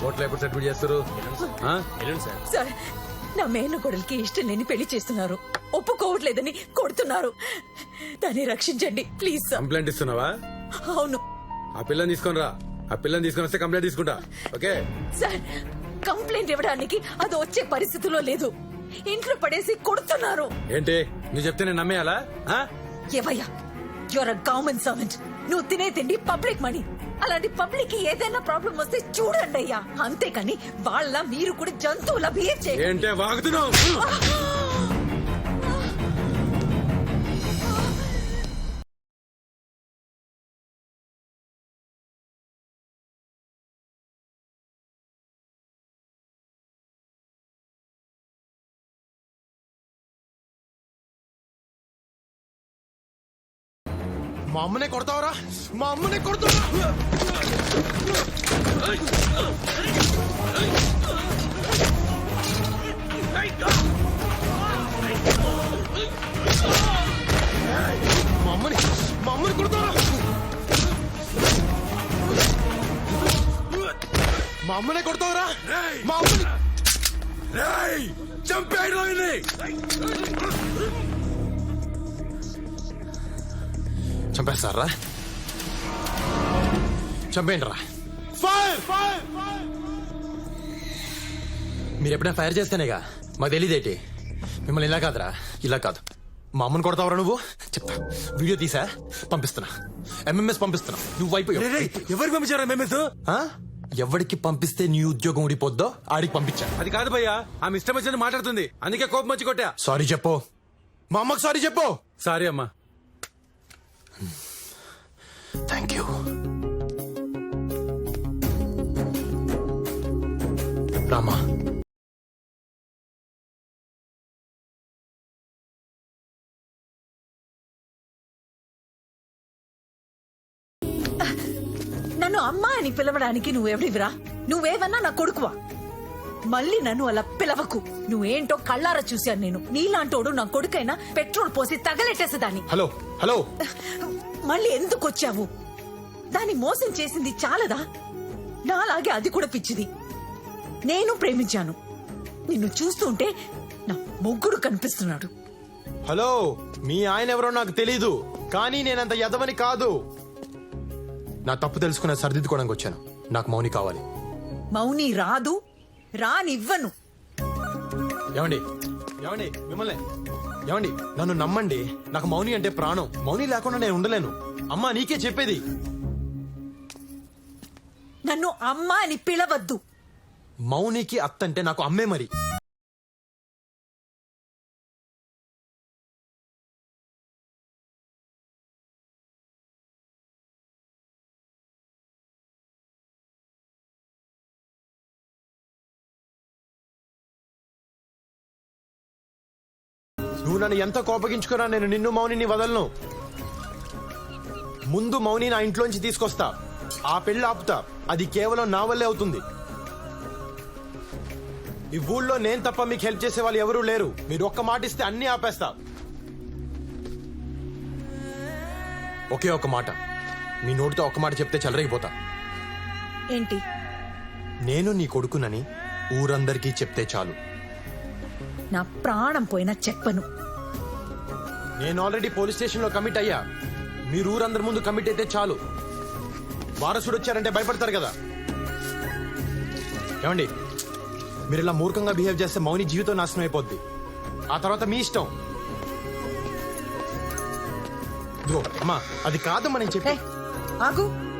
కోర్టులో ఎప్పుడు సర్టిఫికేట్ చేస్తారు. ఆ? సార్. సార్ నా మేన కొడలికి ఇష్టం లేని పెళ్ళి చేస్తున్నారు. ఒప్పుకోవట్లేదని కొడుతున్నారు. దాన్ని రక్షించండి ప్లీజ్ సార్. కంప్లైంట్ ఇస్తున్నావా? అవును. ఆ పిల్లని తీసుకొని రా. ఆ పిల్లని తీసుకొని వస్తే కంప్లైంట్ తీసుకుంటా. ఓకే సార్ కంప్లైంట్ ఇవ్వడానికి అది వచ్చే పరిస్థితిలో లేదు. ఇంట్లో పడేసి కొడుతున్నారు. ఏంటి? నువ్వు చెప్తే నేను నమ్మేయాలా? ఆ? ఏవయ్యా యువర్ గవర్నమెంట్ సర్వెంట్ నువ్వు తినే తిండి పబ్లిక్ మనీ అలాంటి పబ్లిక్కి ఏదైనా ప్రాబ్లం వస్తే చూడండి అయ్యా. అంతేకాని వాళ్ళ మీరు కూడా జంతువుల బిహేవ్ చేయండి. ఏంటే వాగుతున్నావు? మా అమ్మనే కొడతావరా? మా అమ్మనే కొడతావరా? మా అమ్మని మా అమ్మని కొడతావరా? మా అమ్మనే కొడతావరా? మా అమ్మని చంపేయడం చంపేస్తారా? చంపేయండి రా మీరు ఎప్పుడైనా ఫైర్ చేస్తేనేగా? మాకు తెలియదేటి మిమ్మల్ని ఇలా కాదురా ఇలా కాదు. మా అమ్మని కొడతావరా నువ్వు? చెప్తా వీడియో తీసా? పంపిస్తున్నా. ఎంఎంఎస్ పంపిస్తున్నా. నువ్వు అయిపోయావు ఎవరికి పంపించారా ఆ? ఎవరికి పంపిస్తే నీ ఉద్యోగం ఊడిపోద్దో ఆడికి పంపించా. అది కాదు భయ్యా ఆమె ఇష్టం వచ్చింది మాట్లాడుతుంది. అందుకే కోపం వచ్చి కొట్టా. సారీ చెప్పు. మా అమ్మకి సారీ చెప్పు. సారీ అమ్మా. Thank you Rama. నన్ను అమ్మా అని పిలవడానికి నువ్వెవడివిరా? నువ్వేవన్నా నా కొడుకువా? మళ్ళీ నన్ను అలా పిలవకు. నువ్వేంటో కళ్ళారా చూశాను నేను. నీలాంటోడు నా కొడుకైనా పెట్రోల్ పోసి తగలెట్టేసేదాన్ని. Hello hello. మళ్ళీ ఎందుకు వచ్చావు? దాన్ని మోసం చేసింది చాలదా? నాలాగే అది కూడా పిచ్చిది. నేను ప్రేమించాను. నిన్ను చూస్తుంటే నా మొగ్గుడు కనిపిస్తున్నాడు. హలో మీ ఆయన ఎవరో నాకు తెలీదు కానీ నేనంత యదవని కాదు. నా తప్పు తెలుసుకున్న సరిదిద్దుకోవడానికి వచ్చాను. నాకు మౌని కావాలి. మౌని రాదు రానివ్వను. ఏమండి? ఏమండి? మిమ్మల్ని ఏమండి నన్ను నమ్మండి. నాకు మౌని అంటే ప్రాణం. మౌని లేకుండా నేను ఉండలేను. అమ్మా నీకే చెప్పేది. నన్ను అమ్మ అని పిలవద్దు. మౌనికి అత్త అంటే నాకు అమ్మే మరి. నువ్వు నన్ను ఎంత కోపగించుకున్నా నేను నిన్ను మౌనిని వదలను. ముందు మౌని నా ఇంట్లోంచి తీసుకొస్తా. ఆ పెళ్ళి ఆపుతా. అది కేవలం నా వల్లే అవుతుంది. ఈ ఊళ్ళో నేను తప్ప మీకు హెల్ప్ చేసే వాళ్ళు ఎవరూ లేరు. మీరు ఒక్క మాట ఇస్తే అన్ని ఆపేస్తా. ఒకే ఒక మాట. మీ నోటితో ఒక్క మాట చెప్తే చెలరేగిపోతా. ఏంటి? నేను నీ కొడుకునని ఊరందరికీ చెప్తే చాలు. నా ప్రాణం పోయినా చెప్పను. నేను ఆల్రెడీ పోలీస్ స్టేషన్లో కమిట్ అయ్యా. మీరు ఊరందరి ముందు కమిట్ అయితే చాలు. వారసుడు వచ్చారంటే భయపడతారు కదా. ఏమండి? మీరు ఇలా మూర్ఖంగా బిహేవ్ చేస్తే మౌని జీవితం నాశనం అయిపోద్ది. ఆ తర్వాత మీ ఇష్టం. ఇదిగో అమ్మా అది కాదమ్మా నేను చెప్పి ఆగు.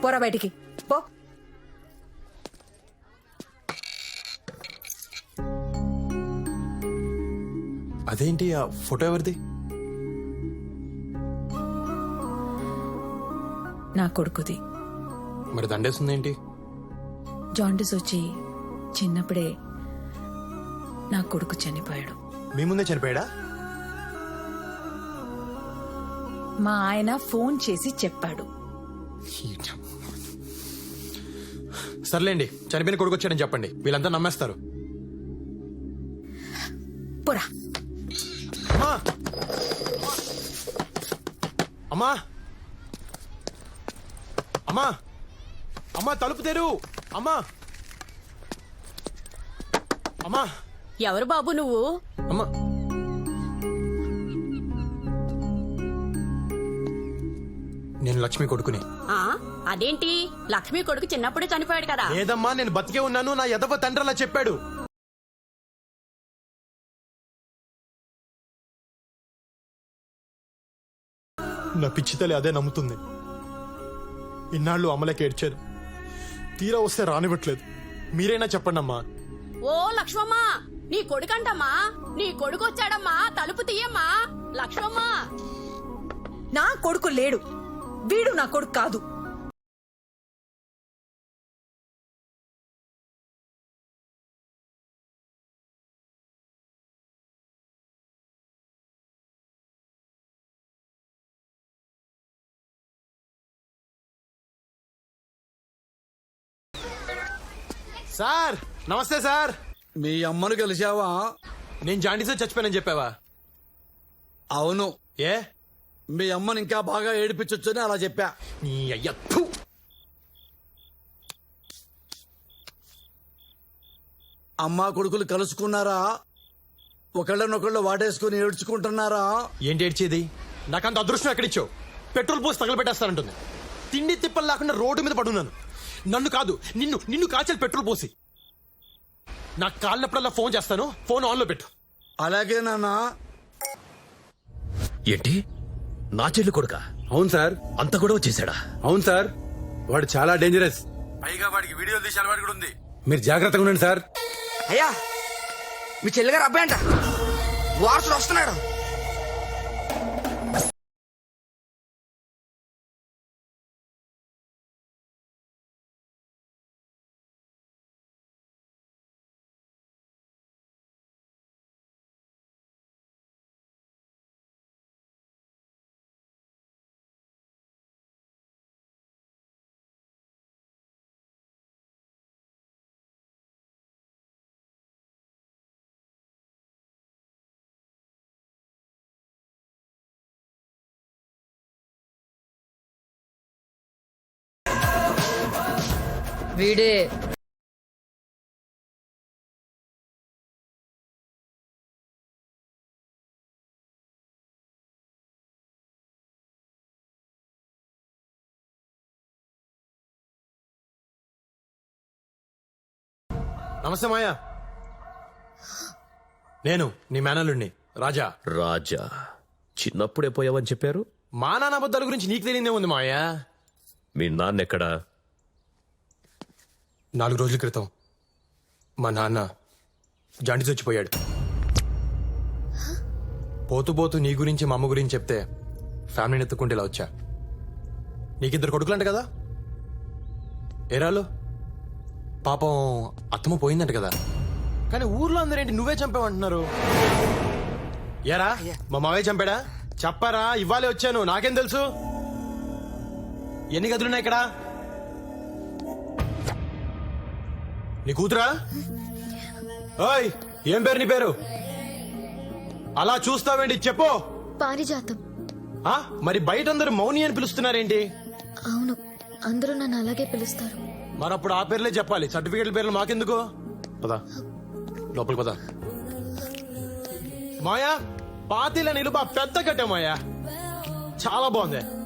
పోరా బయటికి. పో. అదేంటి ఆ ఫోటో ఎవరిది? నా కొడుకుది. మరి దండేస్తుంది ఏంటి జాండిస్ వచ్చి చిన్నప్పుడే నా కొడుకు చనిపోయాడు. మీ ముందే చనిపోయాడా? మా ఆయన ఫోన్ చేసి చెప్పాడు. సర్లేండి చనిపోయిన కొడుకు వచ్చాడని చెప్పండి. వీళ్ళంతా నమ్మేస్తారు. పోరా. అమ్మా. అమ్మా. అమ్మా తలుపు తెరు. అమ్మా. అమ్మా. ఎవరు బాబు నువ్వు? అమ్మా. నేను లక్ష్మి కొడుకుని. ఆ అదేంటి? లక్ష్మి కొడుకు చిన్నప్పుడే చనిపోయాడు కదా. లేదమ్మా నేను బతికే ఉన్నాను. నా ఎదవ తండ్రి అలా చెప్పాడు. నా పిచ్చి తల్లి అదే నమ్ముతుంది. ఇన్నాళ్ళు అమలకి ఏడ్చారు. తీరా వస్తే రానివ్వట్లేదు. మీరైనా చెప్పండి అమ్మా ఓ లక్ష్మమ్మ నీ కొడుకంటమ్మా నీ కొడుకు వచ్చాడమ్మా తలుపు తీయమ్మా. లక్ష్మమ్మ. నా కొడుకు లేడు. వీడు నా కొడుకు కాదు. సార్ నమస్తే సార్. మీ అమ్మను కలిశావా? నేను జాండీసే చచ్చిపోయానని చెప్పావా? అవును. ఏ? మీ అమ్మని ఇంకా బాగా ఏడిపించొచ్చని అలా చెప్పా. నీ అయ్య థు. అమ్మా కొడుకులు కలుసుకున్నారా? ఒకళ్ళనొకళ్ళు వాడేసుకుని ఏడ్చుకుంటున్నారా? ఏంటి ఏడ్చేది? నాకంత అదృష్టం ఎక్కడిచ్చావు? పెట్రోల్ పోసి తగలబెట్టేస్తానంటుంది. తిండి తిప్పలు లేకుండా రోడ్డు మీద పడున్నాను. నన్ను కాదు నిన్ను నిన్ను కాల్చాలి పెట్రోల్ పోసి. నాకు కాలినప్పుడల్లా ఫోన్ చేస్తాను ఫోన్ ఆన్లో పెట్టు. అలాగే నాన్నా. ఏంటి? నా చెల్లి కొడుక? అవును సార్. అంత గొడవ చేశాడా? అవును సార్. వాడు చాలా డేంజరస్ పైగా వాడికి వీడియో తీసే అలవాటు కూడా ఉంది. మీరు జాగ్రత్తగా ఉండండి సార్. అయ్యా మీ చెల్లిగారు అబ్బాయి అంట. వారసుడు వస్తున్నాడు. వీడే. నమస్తే మాయా. నేను నీ మేనల్లుడిని రాజా. రాజా చిన్నప్పుడే పోయావని చెప్పారు? మా నాన్న అబద్ధాల గురించి నీకు తెలియదే ఉంది మాయా. మీ నాన్నెక్కడా నాలుగు రోజుల క్రితం మా నాన్న జాండీస్ వచ్చిపోయాడు పోతూ పోతూ నీ గురించి మా అమ్మ గురించి చెప్తే ఫ్యామిలీని ఎత్తుకుంటే ఇలా వచ్చా. నీకిద్దరు కొడుకులంట కదా? ఏరాలు? పాపం అత్తమ్మ పోయిందంట కదా. కానీ ఊర్లో అందరేంటి నువ్వే చంపావంటున్నారు? ఏరా మా మావయ్య చంపాడా? చెప్పారా? ఇవ్వాలే వచ్చాను. నాకేం తెలుసు? ఎన్ని గదులున్నాయి ఇక్కడ? నీ కూతురా? ఓయ్ ఏం పేరు నీ పేరు? అలా చూస్తావేంటి చెప్పు. పారిజాతం. ఆ మరి బయట అందరు మౌని అని పిలుస్తున్నారేంటి? అవును అందరూ నన్ను అలాగే పిలుస్తారు. మరప్పుడు ఆ పేర్లే చెప్పాలి. సర్టిఫికేట్ల పేర్లు మాకెందుకు? పదా. లోపలికి పదా. మాయా పాతీల నిలువ పెద్ద కట్టే మాయా. చాలా బాగుంది.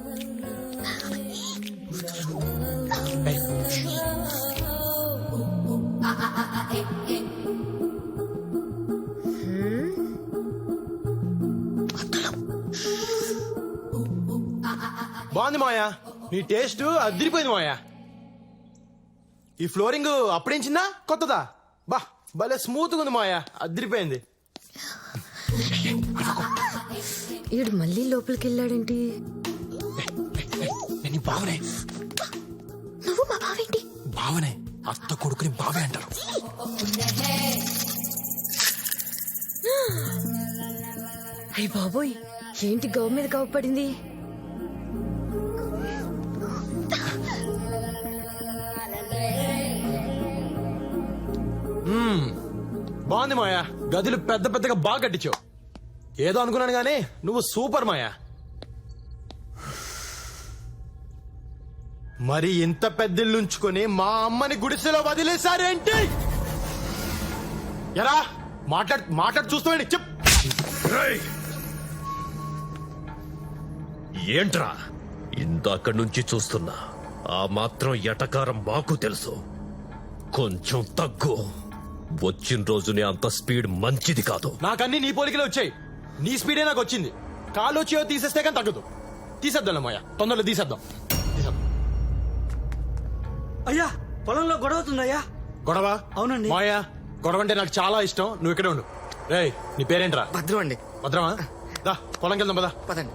బాగుంది మాయా నీ టేస్ట్ అదిరిపోయింది మాయా ఈ ఫ్లోరింగ్ అప్పుడేంచిందా కొత్తదా? బా భలే స్మూత్ ఉంది మాయా అదిరిపోయింది. ఈడు మళ్ళీ లోపలికి వెళ్ళాడేంటి నేను బావనే. నువ్వు మా బావేంటి? బావనే. అత్త కొడుకుని బావే అంటారు. అయ్య బాబోయ్ ఏంటి గవ్ మీద గవ్ పడింది? బాగుంది మాయా గదులు పెద్ద పెద్దగా బాగా కట్టించావు. ఏదో అనుకున్నాను గానీ నువ్వు సూపర్ మాయా మరి ఇంత పెద్దిల్లుంచుకొని మా అమ్మని గుడిసెలో వదిలేశారేంటి? ఎరా మాట్లాడు మాట్లాడు చూస్తామండి చెప్! ఏంట్రా? ఇందాక నుంచి చూస్తున్నా. ఆ మాత్రం ఎటకారం మాకు తెలుసు. కొంచెం తగ్గు. వచ్చిన రోజునే అంత స్పీడ్ మంచిది కాదు. నాకన్నీ నీ పోలికలే వచ్చాయి. నీ స్పీడే నాకు వచ్చింది. కాలు వచ్చి తీసేస్తే కానీ తగ్గదు. తీసేద్దాం మాయా తొందరలో తీసేద్దాం. అయ్యా పొలంలో గొడవ అవుతుందయ్యా. గొడవ? అవునండి. మాయా గొడవ అంటే నాకు చాలా ఇష్టం. నువ్వు ఇక్కడే ఉండు. రేయ్ నీ పేరేంట్రా? భద్రం అండి భద్రమా? దా పొలంకి వెళ్దాం పదా. పదండి.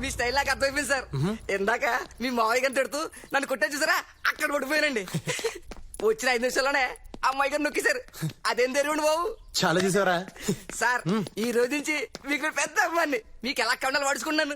మీ స్టైల్ నాకు అర్థమైపోయింది సార్. ఇందాక మీ మావయ్య గారిని తిడుతూ నన్ను కొట్టా చూసారా? అక్కడ పడిపోయానండి. వచ్చిన ఐదు నిమిషాల్లోనే అమ్మాయి గారు నొక్కేశారు. అదేం తెలియండి బాబు? చాలా చూసావరా? సార్ ఈ రోజు నుంచి మీకు పెద్ద అమ్మాన్ని మీకు ఎలా కండాలు పడుచుకున్నాను